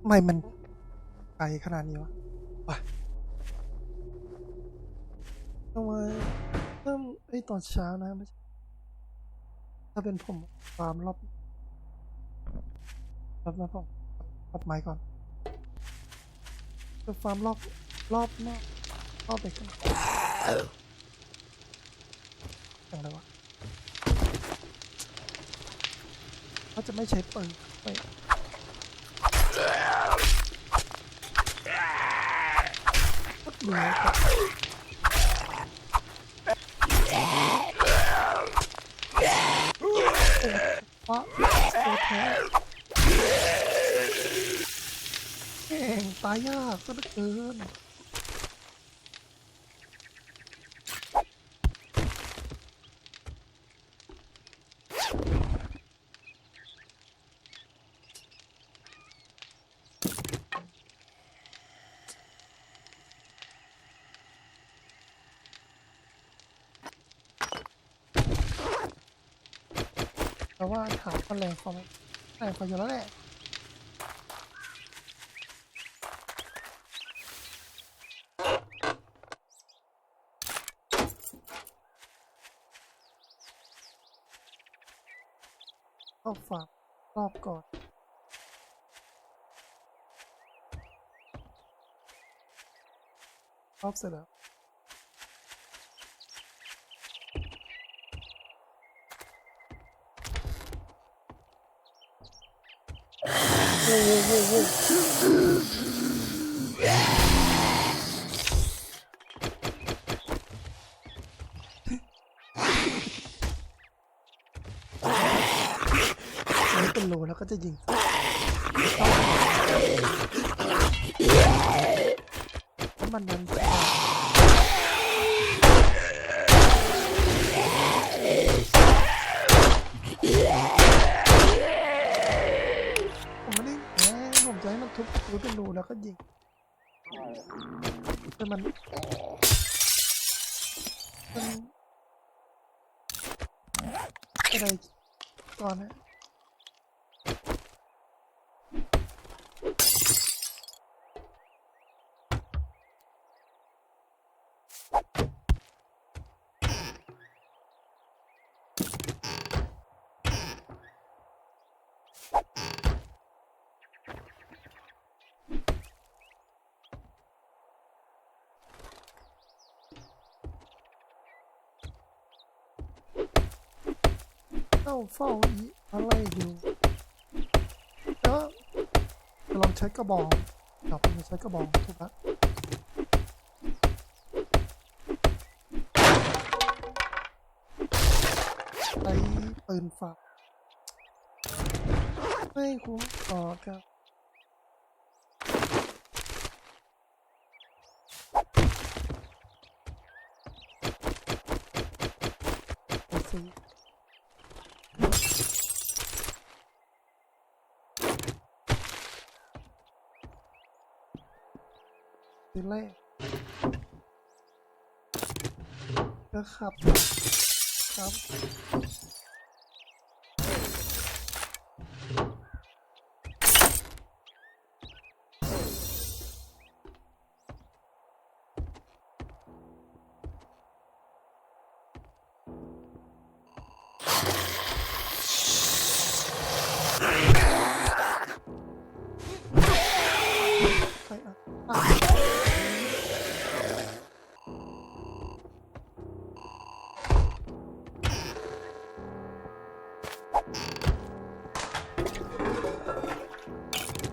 ทำไมมันไกลขนาดนี้วะไปทำไมเริ่มไอ้ยตอนเช้านะไม่ใช่ถ้าเป็นผมฟาร์มรอบรอบนะผมรอบไม้ก่อนจะฟาร์มรอบรอบนอกรอบไปกันอย่างไรวะเขาจะไม่ใช้ปืนไม่ ก็เหลือครับเพราะตัวแท้แข่งตายยากซะเหลือเกิน แต่ว่าถามมันแรงเขาไหมแรงเขาอยู่แล้วแหละเข้าฝากรอบก่อนรอบเสร็จแล้ว เป็นโลแล้วก็จะยิงน้ำมันนั้น ทุบทุบเป็นรูแล้วก็ยิงแต่มันมันอะไรก่อนนะ เฝ้าเฝ้าอีอะไรอยู่แล้วจะลองใช้กระบอกครับจะใช้กระบอกถูกปะใช้ปืนฝากไม่คุ้มต่อครับ โอเคทีแรกก็ขับครับ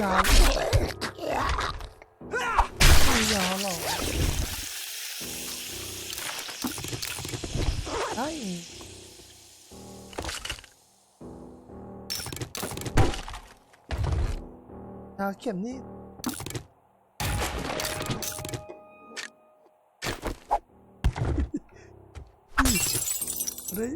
ยาวมียาวหรอได้าเข็มนี่เฮ้ย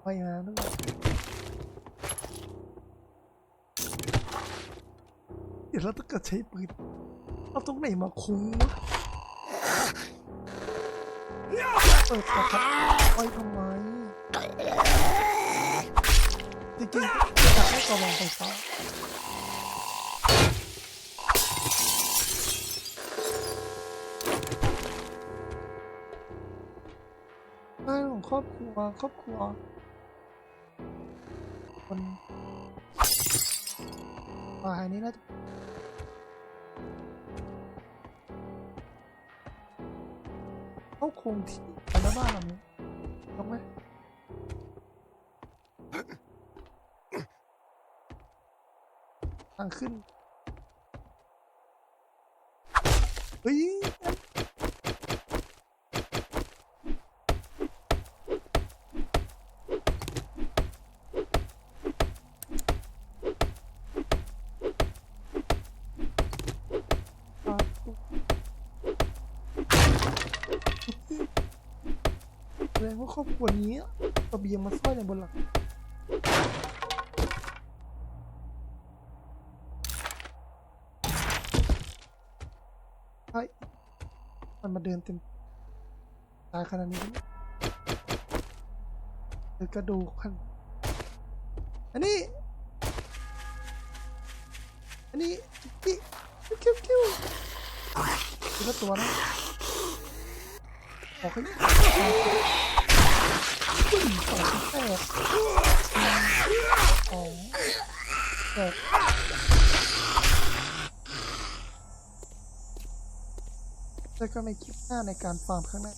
ไปมาด้วย เดี๋ยวเราต้องกรใช้ปืนเอาตรงไหนมาคุ้มวะเปิดประทัดไว้ทำไมจริงๆจะให้กระบอกไฟฟ้าบ้านของครอบครัวครอบครัวคนป่ายนี้น่าจะ เขาคงที่ไปแล้วบ้านหลังนี้ต้องไหมทางขึ้นเฮ้ย อะแสดง ว่าครอบครัวนี้ตะเบียงมาซ่อนในบนหลังเฮ้ยมันมาเดินเต็มตายขนาดนี้เจอกระดูกขันอันนี้ อันนี้จิ๊กจิ๊กคิ้วคิ้วคิ้วดูตัวนะขอให้ขึ้น แปดสองแปดเจอกันในคลิปหน้าในการฟาร์มข้างหน้า